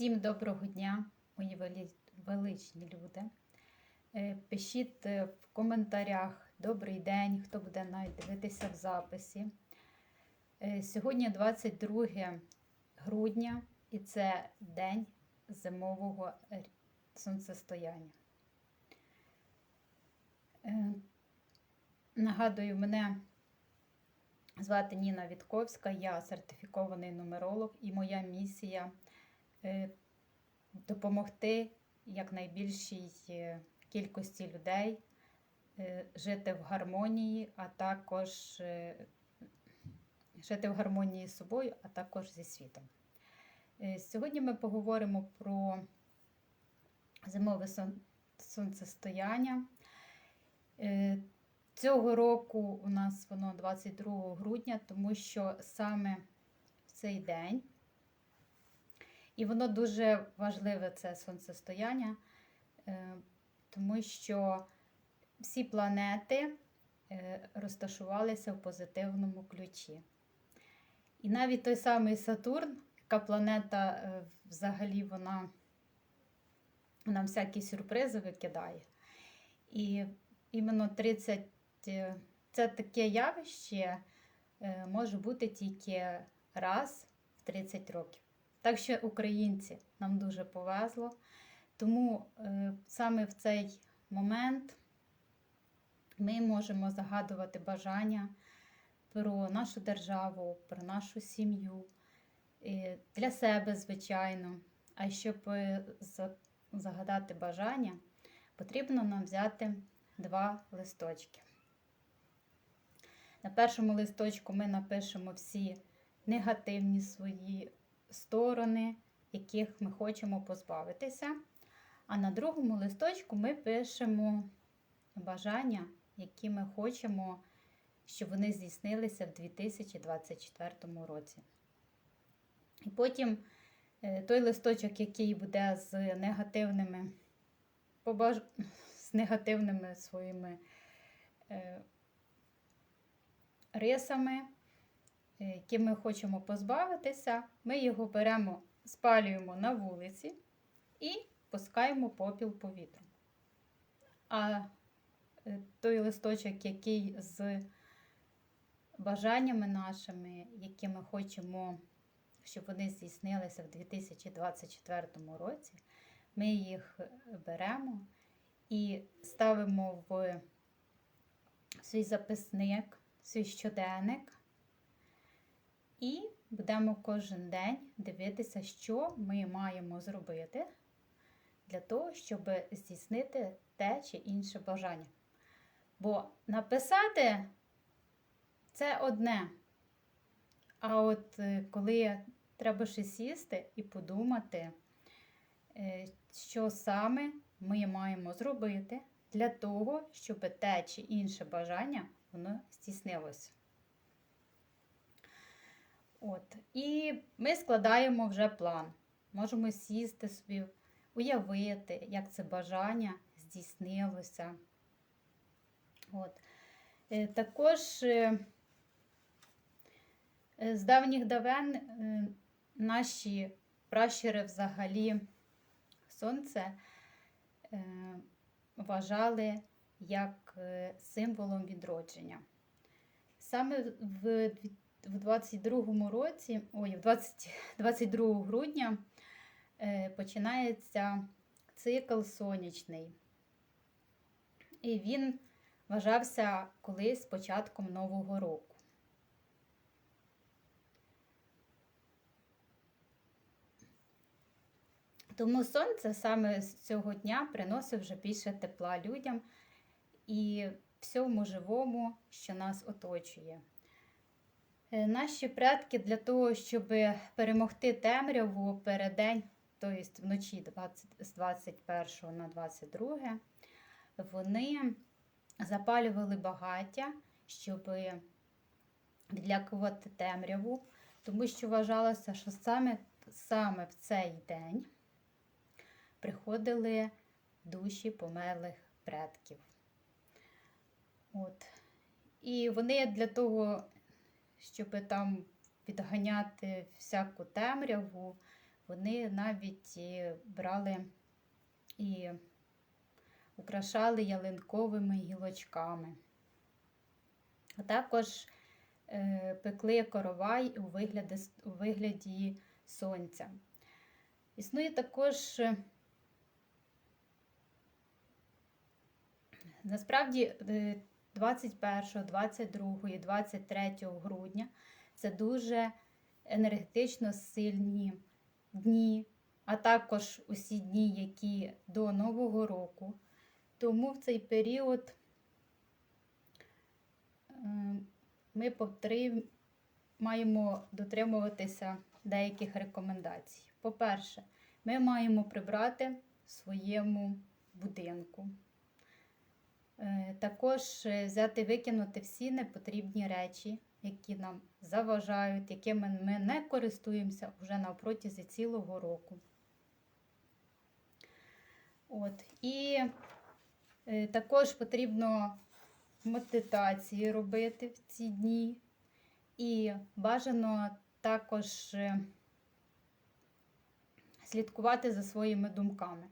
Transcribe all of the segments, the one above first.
Всім доброго дня, мої величні люди. Е, Пишіть е, в коментарях добрий день, хто буде навіть дивитися в записі. Е, Сьогодні 22 грудня і це день зимового сонцестояння. Нагадую, мене звати Ніна Вітковська, я сертифікований нумеролог і моя місія допомогти якнайбільшій е, кількості людей е, жити в гармонії, а також е, жити в гармонії з собою, а також зі світом. Е, Сьогодні ми поговоримо про зимове сонцестояння. Е, Цього року у нас воно 22 грудня, тому що саме в цей день і воно дуже важливе це сонцестояння, е, тому що всі планети е, розташувалися в позитивному ключі. І навіть той самий Сатурн, яка планета е, взагалі вона нам всякі сюрпризи викидає. І іменно 30 е, це таке явище може бути тільки раз в 30 років. Так що, українці, нам дуже повезло. Тому е, саме в цей момент ми можемо загадувати бажання про нашу державу, про нашу сім'ю, е, для себе, звичайно. А щоб е, за- загадати бажання, потрібно нам взяти два листочки. На першому листочку ми напишемо всі негативні свої сторони, яких ми хочемо позбавитися. А на другому листочку ми пишемо бажання, які ми хочемо, щоб вони здійснилися в 2024 році. І потім е, той листочок, який буде з негативними, побаж... з негативними своїми е, рисами, е, які ми хочемо позбавитися, ми його беремо, спалюємо на вулиці і пускаємо попіл повітру. А е, той листочок, який з бажаннями нашими, які ми хочемо, щоб вони здійснилися в 2024 році, ми їх беремо і ставимо в свій записник, свій щоденник. І будемо кожен день дивитися, що ми маємо зробити для того, щоб здійснити те чи інше бажання. Бо написати це одне. А от е, коли треба ще сісти і подумати, е, що саме ми маємо зробити для того, щоб те чи інше бажання воно здійснилося. От. І ми складаємо вже план. Можемо сісти собі, уявити, як це бажання здійснилося. От. Е, Також е, е, з давніх давен наші пращури взагалі сонце вважали як символом відродження. Саме в в 22 році, ой, в 20, 22 грудня е, починається цикл сонячний. І він вважався колись початком Нового року. Тому сонце саме з цього дня приносить вже більше тепла людям і всьому живому, що нас оточує. Е, Наші предки для того, щоб перемогти темряву переддень, тобто вночі 20, з 21 на 22, вони запалювали багаття, щоб відлякувати темряву, тому що вважалося, що саме, саме в цей день приходили душі померлих предків. От. І вони для того, щоб там відганяти всяку темряву, вони навіть е, брали і украшали ялинковими гілочками. А також е, пекли коровай у вигляді, у вигляді сонця. Існує також, е, насправді, е, 21, 22, 23 грудня це дуже енергетично сильні дні, а також усі дні, які до Нового року. Тому в цей період е, ми маємо дотримуватися деяких рекомендацій. По-перше, ми маємо прибрати в своєму будинку. Е, Також е, взяти викинути всі непотрібні речі, які нам заважають, якими ми не користуємося вже на протязі цілого року. От. І е, також потрібно медитації робити в ці дні. І бажано також слідкувати за своїми думками.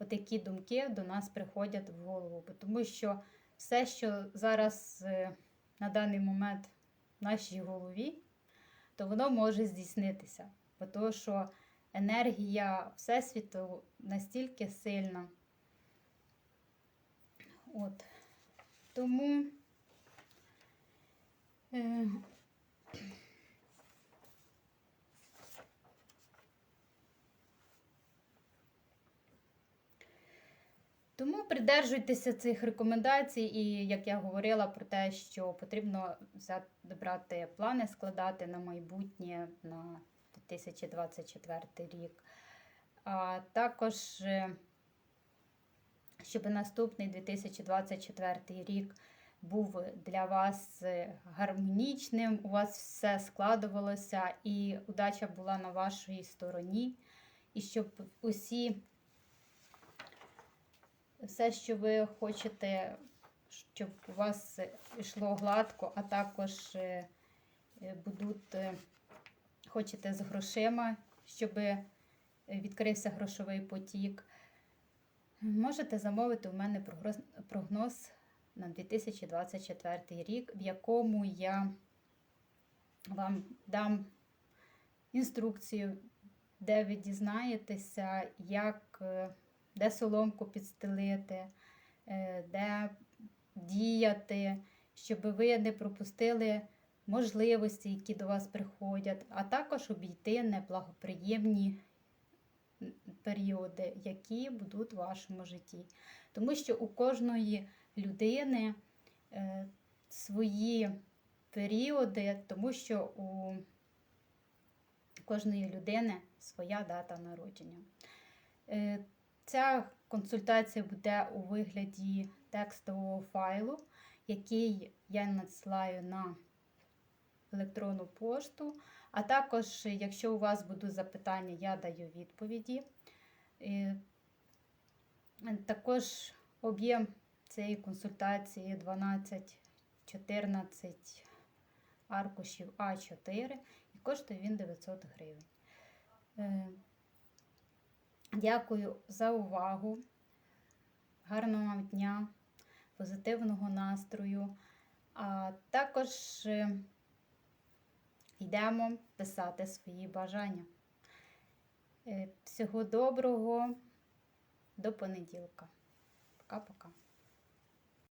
От які думки до нас приходять в голову. Тому що все, що зараз е, на даний момент в нашій голові, то воно може здійснитися. Тому що енергія Всесвіту настільки сильна. От. Тому е, Тому придержуйтеся цих рекомендацій, і як я говорила про те, що потрібно брати плани, складати на майбутнє на 2024 рік. А також, е, щоб наступний 2024 рік був для вас е, гармонічним, у вас все складувалося і удача була на вашій стороні, і щоб усі все, що ви хочете, щоб у вас йшло гладко, а також е, е, будуть, е, хочете з грошима, щоб е, відкрився грошовий потік. Можете замовити у мене прогноз, прогноз на 2024 рік, в якому я вам дам інструкцію, де ви дізнаєтеся, як. Е, де соломку підстелити, е, де діяти, щоб ви не пропустили можливості, які до вас приходять, а також обійти неблагоприємні періоди, які будуть в вашому житті. Тому що у кожної людини е, свої періоди, тому що у кожної людини своя дата народження. Е, Ця консультація буде у вигляді текстового файлу, який я надсилаю на електронну пошту. А також, якщо у вас будуть запитання, я даю відповіді. Також об'єм цієї консультації 12-14 аркушів А4 і коштує він 900 гривень. Дякую за увагу. Гарного вам дня, позитивного настрою. А також е, йдемо писати свої бажання. Е, Всього доброго, до понеділка. Пока-пока.